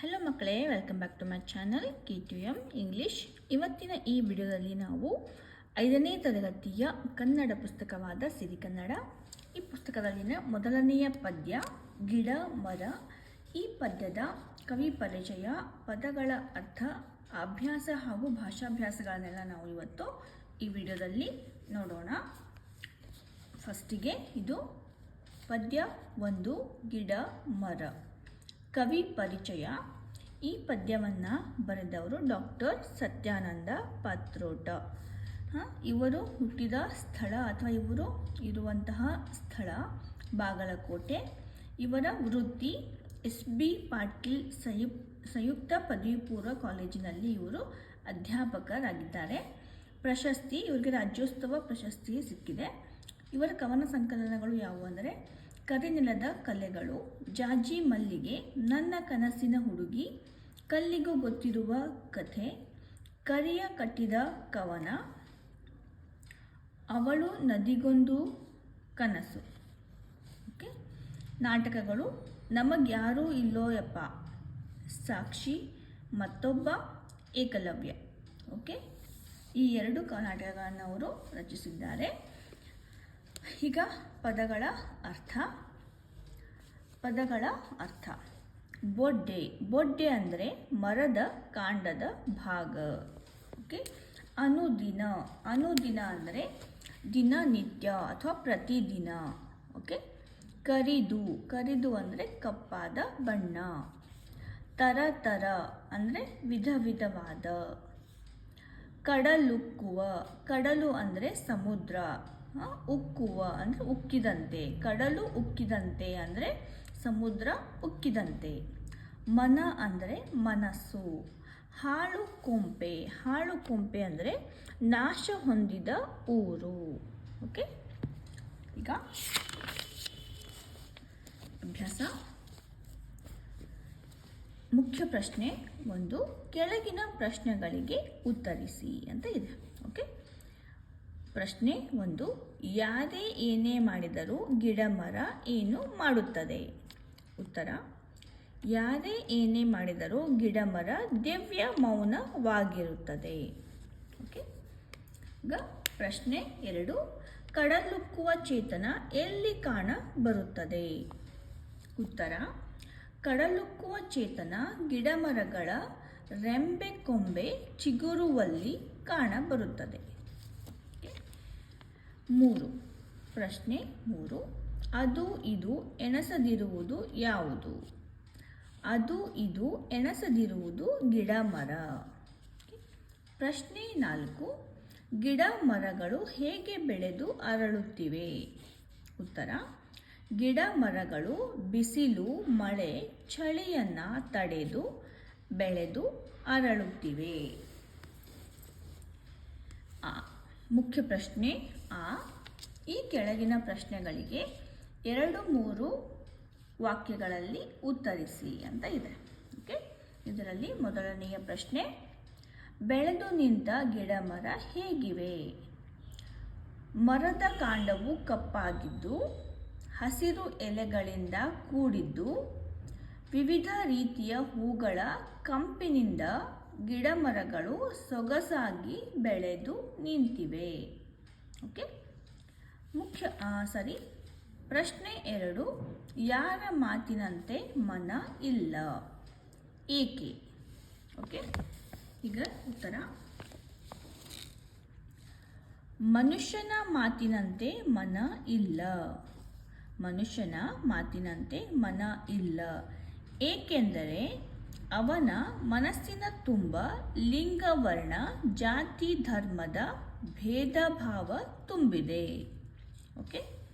Hello ಮಕ್ಕಳೇ. Welcome back to my channel K to M English ಇವತ್ತಿನ ಈ ವಿಡಿಯೋದಲ್ಲಿ ನಾವು ಐದನೇ ತರಗತಿಯ ಕನ್ನಡ ಪುಸ್ತಕವಾದ ಸಿರಿ ಕನ್ನಡ, ಈ ಪುಸ್ತಕದಲ್ಲಿನ ಮೊದಲನೆಯ ಪದ್ಯ ಗಿಡ, ಮರ, ಈ ಪದ್ಯದ ಕವಿ ಪರಿಚಯ, ಪದಗಳ ಅರ್ಥ, ಅಭ್ಯಾಸ ಹಾಗೂ ಭಾಷಾಭ್ಯಾಸಗಳನ್ನೆಲ್ಲ ನಾವು ಇವತ್ತು ಈ ವಿಡಿಯೋದಲ್ಲಿ ನೋಡೋಣ. ಫಸ್ಟಿಗೆ ಇದು ಪದ್ಯ ಒಂದು, ಗಿಡ, ಮರ. ಕವಿ ಪರಿಚಯ. ಈ ಪದ್ಯವನ್ನು ಬರೆದವರು ಡಾಕ್ಟರ್ ಸತ್ಯಾನಂದ ಪಾತ್ರೋಟ. ಇವರು ಹುಟ್ಟಿದ ಸ್ಥಳ ಅಥವಾ ಇವರು ಇರುವಂತಹ ಸ್ಥಳ ಬಾಗಲಕೋಟೆ. ಇವರ ವೃತ್ತಿ ಎಸ್ ಬಿ ಪಾಟೀಲ್ ಸಂಯುಕ್, ಸಂಯುಕ್ತ ಪದವಿ ಪೂರ್ವ ಕಾಲೇಜಿನಲ್ಲಿ ಇವರು ಅಧ್ಯಾಪಕರಾಗಿದ್ದಾರೆ. ಪ್ರಶಸ್ತಿ, ಇವರಿಗೆ ರಾಜ್ಯೋತ್ಸವ ಪ್ರಶಸ್ತಿ ಸಿಕ್ಕಿದೆ. ಇವರ ಕವನ ಸಂಕಲನಗಳು ಯಾವುವು ಅಂದರೆ ಕರಿನೆಲದ ಕಲೆಗಳು. ಜಾಜಿ ಮಲ್ಲಿಗೆ, ನನ್ನ ಕನಸಿನ ಹುಡುಗಿ, ಕಲ್ಲಿಗೂ ಗೊತ್ತಿರುವ ಕಥೆ, ಕರಿಯ ಕಟ್ಟಿದ ಕವನ, ಅವಳು ನದಿಗೊಂದು ಕನಸು. ಓಕೆ? ನಾಟಕಗಳು, ನಮಗ್ಯಾರೂ ಇಲ್ಲೋ ಯಪ್ಪ? ಸಾಕ್ಷಿ, ಮತ್ತೊಬ್ಬ ಏಕಲವ್ಯ. ಓಕೆ? ಈ ಎರಡು ನಾಟಕಗಳನ್ನು ಅವರು ರಚಿಸಿದ್ದಾರೆ. ಈಗ ಪದಗಳ ಅರ್ಥ. ಪದಗಳ ಅರ್ಥ. ಬೊಡ್ಡೆ. ಬೊಡ್ಡೆ ಅಂದರೆ ಮರದ ಕಾಂಡದ ಭಾಗ. ಓಕೆ? ಅನುದಿನ. ಅನುದಿನ ಅಂದರೆ ದಿನನಿತ್ಯ ಅಥವಾ ಪ್ರತಿದಿನ. ಓಕೆ? ಕರಿದು. ಕರಿದು ಅಂದರೆ ಕಪ್ಪಾದ ಬಣ್ಣ. ತರ ತರ ಅಂದರೆ ವಿಧ ವಿಧವಾದ. ಕಡಲುಕ್ಕುವ. ಕಡಲು ಅಂದರೆ ಸಮುದ್ರ. ಉಕ್ಕುವ, ಅಂದರೆ ಉಕ್ಕಿದಂತೆ. ಕಡಲು ಉಕ್ಕಿದಂತೆ ಅಂದರೆ ಸಮುದ್ರ ಉಕ್ಕಿದಂತೆ. ಮನ ಅಂದರೆ ಮನಸ್ಸು. ಹಾಳು ಕೊಂಪೆ. ಹಾಳು ಕೊಂಪೆ ಅಂದರೆ ನಾಶ ಹೊಂದಿದ ಊರು. ಓಕೆ ಈಗ ಅಭ್ಯಾಸ. ಮುಖ್ಯ ಪ್ರಶ್ನೆ ಒಂದು. ಕೆಳಗಿನ ಪ್ರಶ್ನೆಗಳಿಗೆ ಉತ್ತರಿಸಿ ಅಂತ ಇದೆ. ಓಕೆ ಪ್ರಶ್ನೆ ಒಂದು, ಯಾರೇ ಏನೇ ಮಾಡಿದರೂ ಗಿಡ, ಮರ ಏನು ಮಾಡುತ್ತದೆ? ಉತ್ತರ, ಯಾರೇ ಏನೇ ಮಾಡಿದರೂ ಗಿಡ, ಮರ ದಿವ್ಯ ಮೌನವಾಗಿರುತ್ತದೆ. ಓಕೆ. ಈಗ ಪ್ರಶ್ನೆ ಎರಡು, ಕಡಲುಕ್ಕುವ ಚೇತನ ಎಲ್ಲಿ ಕಾಣ ಬರುತ್ತದೆ? ಉತ್ತರ, ಕಡಲುಕ್ಕುವ ಚೇತನ ಗಿಡಮರಗಳ ರೆಂಬೆ ಕೊಂಬೆ ಚಿಗುರುವಲ್ಲಿ ಕಾಣಬರುತ್ತದೆ. ಮೂರು. ಪ್ರಶ್ನೆ ಮೂರು. ಅದು ಇದು ಎಣಸದಿರುವುದು ಯಾವುದು? ಅದು ಇದು ಎಣಸದಿರುವುದು ಗಿಡ ಮರ ಪ್ರಶ್ನೆ ನಾಲ್ಕು. ಗಿಡ ಮರಗಳು ಹೇಗೆ ಬೆಳೆದು ಅರಳುತ್ತಿವೆ? ಉತ್ತರ. ಗಿಡ ಮರಗಳು ಬಿಸಿಲು, ಮಳೆ, ಚಳಿಯನ್ನು ತಡೆದು ಬೆಳೆದು ಅರಳುತ್ತಿವೆ. ಮುಖ್ಯ ಪ್ರಶ್ನೆ. ಆ, ಈ ಕೆಳಗಿನ ಪ್ರಶ್ನೆಗಳಿಗೆ ಎರಡು ಮೂರು ವಾಕ್ಯಗಳಲ್ಲಿ ಉತ್ತರಿಸಿ ಅಂತ ಇದೆ. ಓಕೆ? ಇದರಲ್ಲಿ ಮೊದಲನೆಯ ಪ್ರಶ್ನೆ, ಬೆಳೆದು ನಿಂತ ಗಿಡ ಮರ ಹೇಗಿವೆ? ಮರದ ಕಾಂಡವು ಕಪ್ಪಾಗಿದ್ದು, ಹಸಿರು ಎಲೆಗಳಿಂದ ಕೂಡಿದ್ದು, ವಿವಿಧ ರೀತಿಯ ಹೂಗಳ ಕಂಪಿನಿಂದ ಗಿಡಮರಗಳು ಸೊಗಸಾಗಿ ಬೆಳೆದು ನಿಂತಿವೆ. ಓಕೆ ಮುಖ್ಯ ಸಾರಿ. ಪ್ರಶ್ನೆ ಎರಡು. ಯಾರ ಮಾತಿನಂತೆ ಮನ ಇಲ್ಲ? ಏಕೆ? ಓಕೆ ಈಗ ಉತ್ತರ. ಮನುಷ್ಯನ ಮಾತಿನಂತೆ ಮನ ಇಲ್ಲ. ಮನುಷ್ಯನ ಮಾತಿನಂತೆ ಮನ ಇಲ್ಲ. ಏಕೆಂದರೆ ಅವನ ಮನಸ್ಸಿನ ತುಂಬ ಲಿಂಗವರ್ಣ, ಜಾತಿ ಧರ್ಮದ ಭೇದ ಭಾವ ತುಂಬಿದೆ. ಓಕೆ?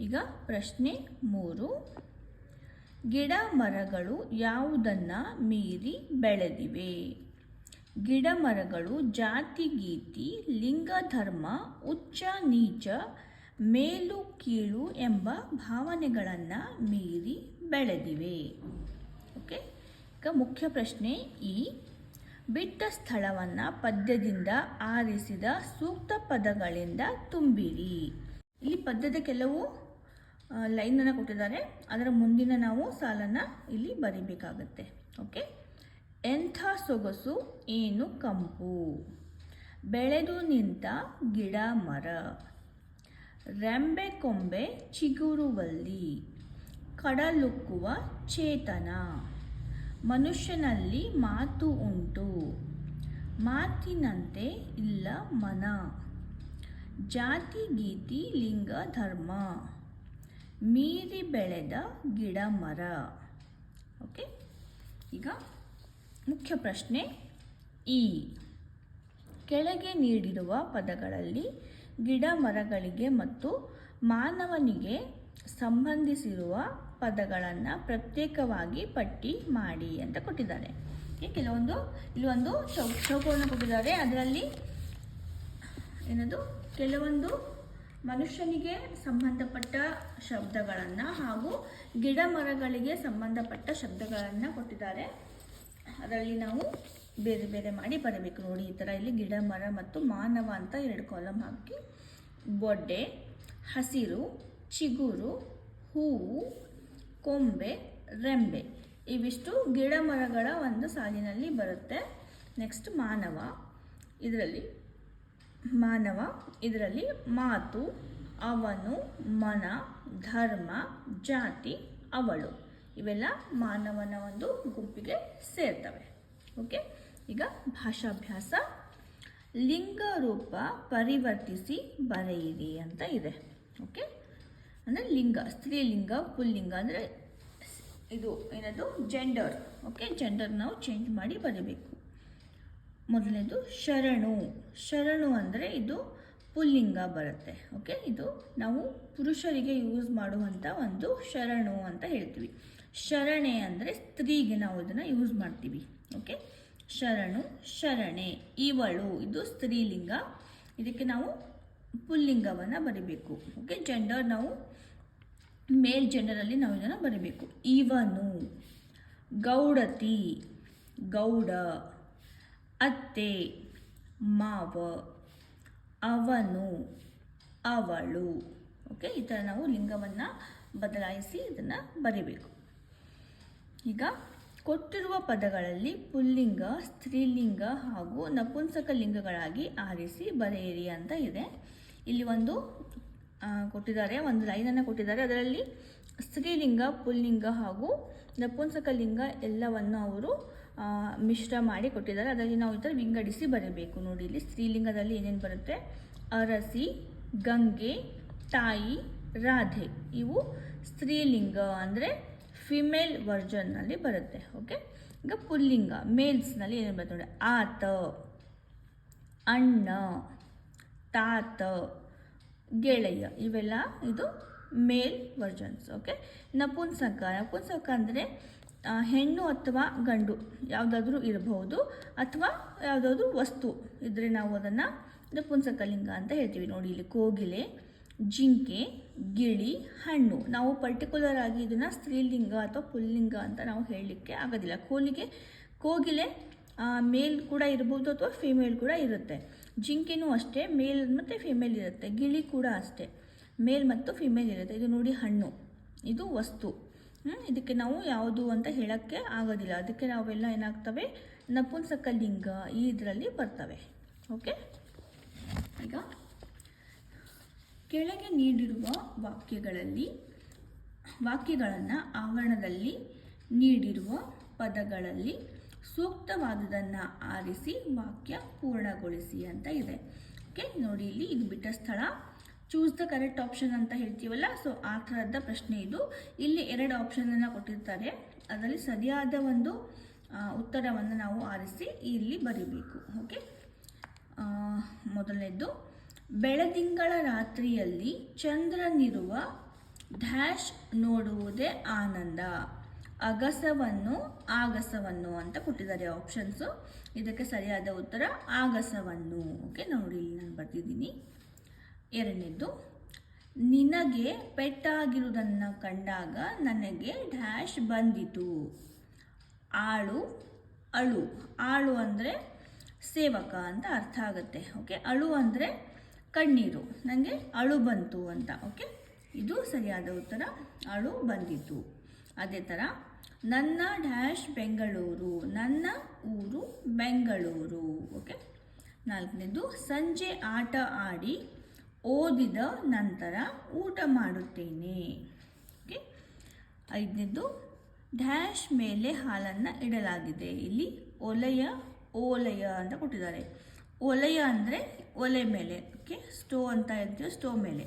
ಈಗ ಪ್ರಶ್ನೆ ಮೂರು. ಗಿಡ ಮರಗಳು ಯಾವುದನ್ನು ಮೀರಿ ಬೆಳೆದಿವೆ? ಗಿಡ ಮರಗಳು ಜಾತಿ ಗೀತಿ, ಲಿಂಗ ಧರ್ಮ, ಉಚ್ಚ ನೀಚ, ಮೇಲು ಕೀಳು ಎಂಬ ಭಾವನೆಗಳನ್ನು ಮೀರಿ ಬೆಳೆದಿವೆ. ಓಕೆ? ಈಗ ಮುಖ್ಯ ಪ್ರಶ್ನೆ ಈ. ಬಿಟ್ಟ ಸ್ಥಳವನ್ನು ಪದ್ಯದಿಂದ ಆರಿಸಿದ ಸೂಕ್ತ ಪದಗಳಿಂದ ತುಂಬಿರಿ. ಇಲ್ಲಿ ಪದ್ಯದ ಕೆಲವು ಲೈನನ್ನು ಕೊಟ್ಟಿದ್ದಾರೆ. ಅದರ ಮುಂದಿನ ನಾವು ಸಾಲನ್ನು ಇಲ್ಲಿ ಬರೀಬೇಕಾಗತ್ತೆ. ಓಕೆ ಎಂಥ ಸೊಗಸು, ಏನು ಕಂಪು. ಬೆಳೆದು ನಿಂತ ಗಿಡ ಮರ. ರೆಂಬೆ ಕೊಂಬೆ ಚಿಗುರುವಲ್ಲಿ. ಕಡಲುಕ್ಕುವ ಚೇತನ. ಮನುಷ್ಯನಲ್ಲಿ ಮಾತು ಉಂಟು. ಮಾತಿನಂತೆ ಇಲ್ಲ ಮನ. ಜಾತಿ, ಗೀತಿ, ಲಿಂಗ, ಧರ್ಮ. ಮೀರಿ ಬೆಳೆದ ಗಿಡ ಮರ ಓಕೆ? ಈಗ ಮುಖ್ಯ ಪ್ರಶ್ನೆ ಈ ಕೆಳಗೆ ನೀಡಿರುವ ಪದಗಳಲ್ಲಿ ಗಿಡ ಮರಗಳಿಗೆ ಮತ್ತು ಮಾನವನಿಗೆ ಸಂಬಂಧಿಸಿರುವ ಪದಗಳನ್ನು ಪ್ರತ್ಯೇಕವಾಗಿ ಪಟ್ಟಿ ಮಾಡಿ ಅಂತ ಕೊಟ್ಟಿದ್ದಾರೆ. ಕೆಲವೊಂದು ಇಲ್ಲಿ ಒಂದು ಚೌ ಚೌಕವನ್ನು ಕೊಟ್ಟಿದ್ದಾರೆ. ಅದರಲ್ಲಿ ಏನದು? ಕೆಲವೊಂದು ಮನುಷ್ಯನಿಗೆ ಸಂಬಂಧಪಟ್ಟ ಶಬ್ದಗಳನ್ನು ಹಾಗೂ ಗಿಡ ಮರಗಳಿಗೆ ಸಂಬಂಧಪಟ್ಟ ಶಬ್ದಗಳನ್ನು ಕೊಟ್ಟಿದ್ದಾರೆ. ಅದರಲ್ಲಿ ನಾವು ಬೇರೆ ಬೇರೆ ಮಾಡಿ ಬರಬೇಕು. ನೋಡಿ, ಈ ಥರ ಇಲ್ಲಿ ಗಿಡ ಮರ ಮತ್ತು ಮಾನವ ಅಂತ ಎರಡು ಕಾಲಮ್ ಹಾಕಿ. ಬೊಡ್ಡೆ, ಹಸಿರು, ಚಿಗುರು, ಹೂವು ಕೊಂಬೆ, ರೆಂಬೆ ಇವಿಷ್ಟು ಗಿಡ ಮರಗಳ ಒಂದು ಸಾಲಿನಲ್ಲಿ ಬರುತ್ತೆ. ನೆಕ್ಸ್ಟ್ ಮಾನವ. ಇದರಲ್ಲಿ ಮಾನವ, ಇದರಲ್ಲಿ ಮಾತು, ಅವನು, ಮನ, ಧರ್ಮ, ಜಾತಿ, ಅವಳು. ಇವೆಲ್ಲ ಮಾನವನ ಒಂದು ಗುಂಪಿಗೆ ಸೇರ್ತವೆ. ಓಕೆ ಈಗ ಭಾಷಾಭ್ಯಾಸ. ಲಿಂಗ ರೂಪ ಪರಿವರ್ತಿಸಿ ಬರೆಯಿರಿ ಅಂತ ಇದೆ. ಓಕೆ ಅಂದರೆ ಲಿಂಗ, ಸ್ತ್ರೀಲಿಂಗ ಪುಲ್ಲಿಂಗ ಅಂದರೆ ಇದು ಏನದು? ಜೆಂಡರ್ ಓಕೆ ಜೆಂಡರ್ ನಾವು ಚೇಂಜ್ ಮಾಡಿ ಬರೀಬೇಕು. ಮೊದಲನೇದು ಶರಣು. ಶರಣು ಅಂದರೆ ಇದು ಪುಲ್ಲಿಂಗ ಬರುತ್ತೆ. ಓಕೆ ಇದು ನಾವು ಪುರುಷರಿಗೆ ಯೂಸ್ ಮಾಡುವಂಥ ಒಂದು ಶರಣು ಅಂತ ಹೇಳ್ತೀವಿ. ಶರಣೆ ಅಂದರೆ ಸ್ತ್ರೀಗೆ ನಾವು ಇದನ್ನು ಯೂಸ್ ಮಾಡ್ತೀವಿ. ಓಕೆ ಶರಣು, ಶರಣೆ, ಇವಳು, ಇದು ಸ್ತ್ರೀಲಿಂಗ. ಇದಕ್ಕೆ ನಾವು ಪುಲ್ಲಿಂಗವನ್ನು ಬರಿಬೇಕು. ಓಕೆ ಜೆಂಡರ್ ನಾವು ಮೇಲ್ ಜೆಂಡರಲ್ಲಿ ನಾವು ಇದನ್ನು ಬರೀಬೇಕು. ಇವನು ಗೌಡತಿ, ಗೌಡ, ಅತ್ತೆ, ಮಾವ, ಅವನು, ಅವಳು. ಓಕೆ ಈ ಥರ ನಾವು ಲಿಂಗವನ್ನು ಬದಲಾಯಿಸಿ ಇದನ್ನು ಬರೀಬೇಕು. ಈಗ ಕೊಟ್ಟಿರುವ ಪದಗಳಲ್ಲಿ ಪುಲ್ಲಿಂಗ, ಸ್ತ್ರೀಲಿಂಗ ಹಾಗೂ ನಪುಂಸಕ ಲಿಂಗಗಳಾಗಿ ಆರಿಸಿ ಬರೆಯಿರಿ ಅಂತ ಇದೆ. ಇಲ್ಲಿ ಒಂದು ಕೊಟ್ಟಿದ್ದಾರೆ, ಒಂದು ಲೈನನ್ನು ಕೊಟ್ಟಿದ್ದಾರೆ. ಅದರಲ್ಲಿ ಸ್ತ್ರೀಲಿಂಗ, ಪುಲ್ಲಿಂಗ ಹಾಗೂ ನಪುಂಸಕ ಲಿಂಗ ಎಲ್ಲವನ್ನು ಅವರು ಮಿಶ್ರ ಮಾಡಿ ಕೊಟ್ಟಿದ್ದಾರೆ. ಅದರಲ್ಲಿ ನಾವು ಈ ವಿಂಗಡಿಸಿ ಬರಬೇಕು. ನೋಡಿ, ಇಲ್ಲಿ ಸ್ತ್ರೀಲಿಂಗದಲ್ಲಿ ಏನೇನು ಬರುತ್ತೆ? ಅರಸಿ, ಗಂಗೆ, ತಾಯಿ, ರಾಧೆ. ಇವು ಸ್ತ್ರೀಲಿಂಗ ಅಂದರೆ ಫಿಮೇಲ್ ವರ್ಜನ್ನಲ್ಲಿ ಬರುತ್ತೆ. ಓಕೆ? ಈಗ ಪುಲ್ಲಿಂಗ, ಮೇಲ್ಸ್ನಲ್ಲಿ ಏನೇನು ಬರುತ್ತೆ ನೋಡಿ? ಆತ, ಅಣ್ಣ, ತಾತ ಗೆಳೆಯ, ಇವೆಲ್ಲ ಇದು ಮೇಲ್ ವರ್ಜನ್ಸ್ ಓಕೆ ನಪುಂಸಕ ನಪುಂಸಕ ಅಂದರೆ ಹೆಣ್ಣು ಅಥವಾ ಗಂಡು, ಯಾವುದಾದ್ರೂ ಇರಬಹುದು, ಅಥವಾ ಯಾವುದಾದ್ರೂ ವಸ್ತು ಇದ್ದರೆ ನಾವು ಅದನ್ನು ನಪುಂಸಕ ಲಿಂಗ ಅಂತ ಹೇಳ್ತೀವಿ ನೋಡಿ ಇಲ್ಲಿ. ಕೋಗಿಲೆ, ಜಿಂಕೆ, ಗಿಳಿ, ಹಣ್ಣು. ನಾವು ಪರ್ಟಿಕ್ಯುಲರ್ ಆಗಿ ಇದನ್ನು ಸ್ತ್ರೀಲಿಂಗ ಅಥವಾ ಪುಲ್ಲಿಂಗ ಅಂತ ನಾವು ಹೇಳಲಿಕ್ಕೆ ಆಗೋದಿಲ್ಲ. ಕೋಲಿಗೆ, ಕೋಗಿಲೆ ಮೇಲ್ ಕೂಡ ಇರ್ಬೋದು ಅಥವಾ ಫಿಮೇಲ್ ಕೂಡ ಇರುತ್ತೆ. ಜಿಂಕೆನೂ ಅಷ್ಟೇ ಮೇಲ್ ಮತ್ತು ಫಿಮೇಲ್ ಇರುತ್ತೆ. ಗಿಳಿ ಕೂಡ ಅಷ್ಟೇ. ಮೇಲ್ ಮತ್ತು ಫಿಮೇಲ್ ಇರುತ್ತೆ. ಇದು ನೋಡಿ ಹಣ್ಣು. ಇದು ವಸ್ತು. ಇದಕ್ಕೆ ನಾವು ಯಾವುದು ಅಂತ ಹೇಳೋಕ್ಕೆ ಆಗೋದಿಲ್ಲ. ಅದಕ್ಕೆ ನಾವೆಲ್ಲ ಏನಾಗ್ತವೆ? ನಪುಂಸಕ ಲಿಂಗ ಈ ಇದರಲ್ಲಿ ಬರ್ತವೆ. ಓಕೆ ಈಗ ಕೆಳಗೆ ನೀಡಿರುವ ವಾಕ್ಯಗಳಲ್ಲಿ, ವಾಕ್ಯಗಳನ್ನು ಆವರಣದಲ್ಲಿ ನೀಡಿರುವ ಪದಗಳಲ್ಲಿ ಸೂಕ್ತವಾದುದನ್ನು ಆರಿಸಿ ವಾಕ್ಯ ಪೂರ್ಣಗೊಳಿಸಿ ಅಂತ ಇದೆ. ಓಕೆ ನೋಡಿ ಇಲ್ಲಿ ಇದು ಬಿಟ್ಟ ಸ್ಥಳ. ಚೂಸ್ ದ ಕರೆಕ್ಟ್ ಆಪ್ಷನ್ ಅಂತ ಹೇಳ್ತೀವಲ್ಲ ಸೊ ಆ ಥರದ ಪ್ರಶ್ನೆ ಇದು. ಇಲ್ಲಿ ಎರಡು ಆಪ್ಷನನ್ನು ಕೊಟ್ಟಿರ್ತಾರೆ. ಅದರಲ್ಲಿ ಸರಿಯಾದ ಒಂದು ಉತ್ತರವನ್ನು ನಾವು ಆರಿಸಿ ಇಲ್ಲಿ ಬರೀಬೇಕು. ಓಕೆ ಮೊದಲನೇದು ಬೆಳದಿಂಗಳ ರಾತ್ರಿಯಲ್ಲಿ ಚಂದ್ರನಿರುವ ಡ್ಯಾಶ್ ನೋಡುವುದೇ ಆನಂದ. ಅಗಸವನ್ನು ಆಗಸವನ್ನು ಅಂತ ಕೊಟ್ಟಿದ್ದಾರೆ ಆಪ್ಷನ್ಸು ಇದಕ್ಕೆ ಸರಿಯಾದ ಉತ್ತರ ಆಗಸವನ್ನು. ಓಕೆ ನೋಡಿ, ನಾನು ಬರ್ತಿದ್ದೀನಿ ಎರಡನೇದು ನಿನಗೆ ಪೆಟ್ಟಾಗಿರುವುದನ್ನು ಕಂಡಾಗ ನನಗೆ ಡ್ಯಾಶ್ ಬಂದಿತು. ಆಳು, ಅಳು. ಆಳು ಅಂದರೆ ಸೇವಕ ಅಂತ ಅರ್ಥ ಆಗುತ್ತೆ. ಓಕೆ ಅಳು ಅಂದರೆ ಕಣ್ಣೀರು. ನನಗೆ ಅಳು ಬಂತು ಅಂತ. ಓಕೆ ಇದು ಸರಿಯಾದ ಉತ್ತರ. ಅಳು ಬಂದಿತು. ಅದೇ ಥರ ನನ್ನ ಡ್ಯಾಶ್ ಬೆಂಗಳೂರು, ನನ್ನ ಊರು ಬೆಂಗಳೂರು. ಓಕೆ ನಾಲ್ಕನೇದು, ಸಂಜೆ ಆಟ ಆಡಿ ಓದಿದ ನಂತರ ಊಟ ಮಾಡುತ್ತೇನೆ. ಓಕೆ ಐದನೇದು, ಡ್ಯಾಶ್ ಮೇಲೆ ಹಾಲನ್ನು ಇಡಲಾಗಿದೆ. ಇಲ್ಲಿ ಒಲೆಯ, ಓಲೆಯ ಅಂತ ಕೊಟ್ಟಿದ್ದಾರೆ. ಒಲೆಯ ಅಂದರೆ ಒಲೆ ಮೇಲೆ. ಓಕೆ ಸ್ಟೋ ಅಂತ ಇರ್ತೀವಿ ಸ್ಟೋ ಮೇಲೆ.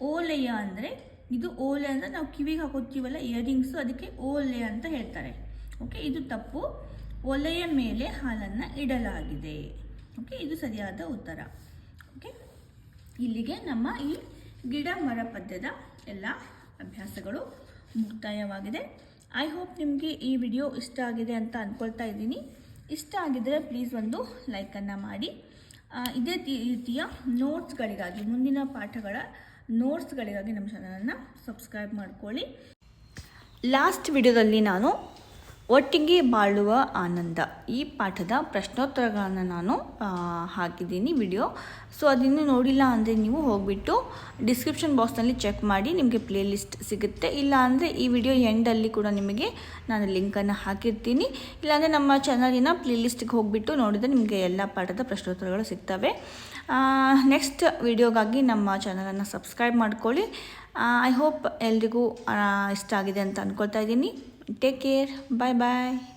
ಓಲೆಯ ಅಂದರೆ ಇದು ಓಲೆ ಅಂದರೆ ನಾವು ಕಿವಿಗೆ ಹಾಕೋತೀವಲ್ಲ ಇಯರಿಂಗ್ಸು ಅದಕ್ಕೆ ಓಲೆ ಅಂತ ಹೇಳ್ತಾರೆ. ಓಕೆ ಇದು ತಪ್ಪು. ಒಲೆಯ ಮೇಲೆ ಹಾಲನ್ನು ಇಡಲಾಗಿದೆ. ಓಕೆ ಇದು ಸರಿಯಾದ ಉತ್ತರ. ಓಕೆ ಇಲ್ಲಿಗೆ ನಮ್ಮ ಈ ಗಿಡ ಮರ ಪದ್ಯದ ಎಲ್ಲ ಅಭ್ಯಾಸಗಳು ಮುಕ್ತಾಯವಾಗಿದೆ. ಐ ಹೋಪ್ ನಿಮಗೆ ಈ ವಿಡಿಯೋ ಇಷ್ಟ ಆಗಿದೆ ಅಂತ ಅಂದ್ಕೊಳ್ತಾ ಇದ್ದೀನಿ. ಇಷ್ಟ ಆಗಿದ್ದರೆ ಪ್ಲೀಸ್ ಒಂದು ಲೈಕನ್ನು ಮಾಡಿ. ಇದೇ ರೀತಿಯ ನೋಟ್ಸ್ಗಳಿಗಾಗಿ ಮುಂದಿನ ಪಾಠಗಳ ನೋಟ್ಸ್ಗಳಿಗಾಗಿ ನಮ್ಮ ಚಾನಲನ್ನು ಸಬ್ಸ್ಕ್ರೈಬ್ ಮಾಡ್ಕೊಳ್ಳಿ. ಲಾಸ್ಟ್ ವಿಡಿಯೋದಲ್ಲಿ ನಾನು ಒಟ್ಟಿಗೆ ಬಾಳುವ ಆನಂದ. ಈ ಪಾಠದ ಪ್ರಶ್ನೋತ್ತರಗಳನ್ನು ನಾನು ಹಾಕಿದ್ದೀನಿ ವಿಡಿಯೋ. ಸೊ, ಅದಿನ್ನೂ ನೋಡಿಲ್ಲ ಅಂದರೆ ನೀವು ಹೋಗಿಬಿಟ್ಟು ಡಿಸ್ಕ್ರಿಪ್ಷನ್ ಬಾಕ್ಸ್ನಲ್ಲಿ ಚೆಕ್ ಮಾಡಿ ನಿಮಗೆ ಪ್ಲೇ ಲಿಸ್ಟ್ ಸಿಗುತ್ತೆ. ಇಲ್ಲ ಅಂದರೆ ಈ ವಿಡಿಯೋ ಎಂಡಲ್ಲಿ ಕೂಡ ನಿಮಗೆ ನಾನು ಲಿಂಕನ್ನು ಹಾಕಿರ್ತೀನಿ. ಇಲ್ಲಾಂದರೆ ನಮ್ಮ ಚಾನಲಿನ ಪ್ಲೇ ಲಿಸ್ಟಿಗೆ ಹೋಗಿಬಿಟ್ಟು ನೋಡಿದರೆ ನಿಮಗೆ ಎಲ್ಲ ಪಾಠದ ಪ್ರಶ್ನೋತ್ತರಗಳು ಸಿಗ್ತವೆ. ನೆಕ್ಸ್ಟ್ ವಿಡಿಯೋಗಾಗಿ ನಮ್ಮ ಚಾನಲನ್ನು ಸಬ್ಸ್ಕ್ರೈಬ್ ಮಾಡ್ಕೊಳ್ಳಿ. ಐ ಹೋಪ್ ಎಲ್ರಿಗೂ ಇಷ್ಟ ಆಗಿದೆ ಅಂತ ಅಂದ್ಕೊಳ್ತಾ ಇದ್ದೀನಿ. Take care. Bye bye.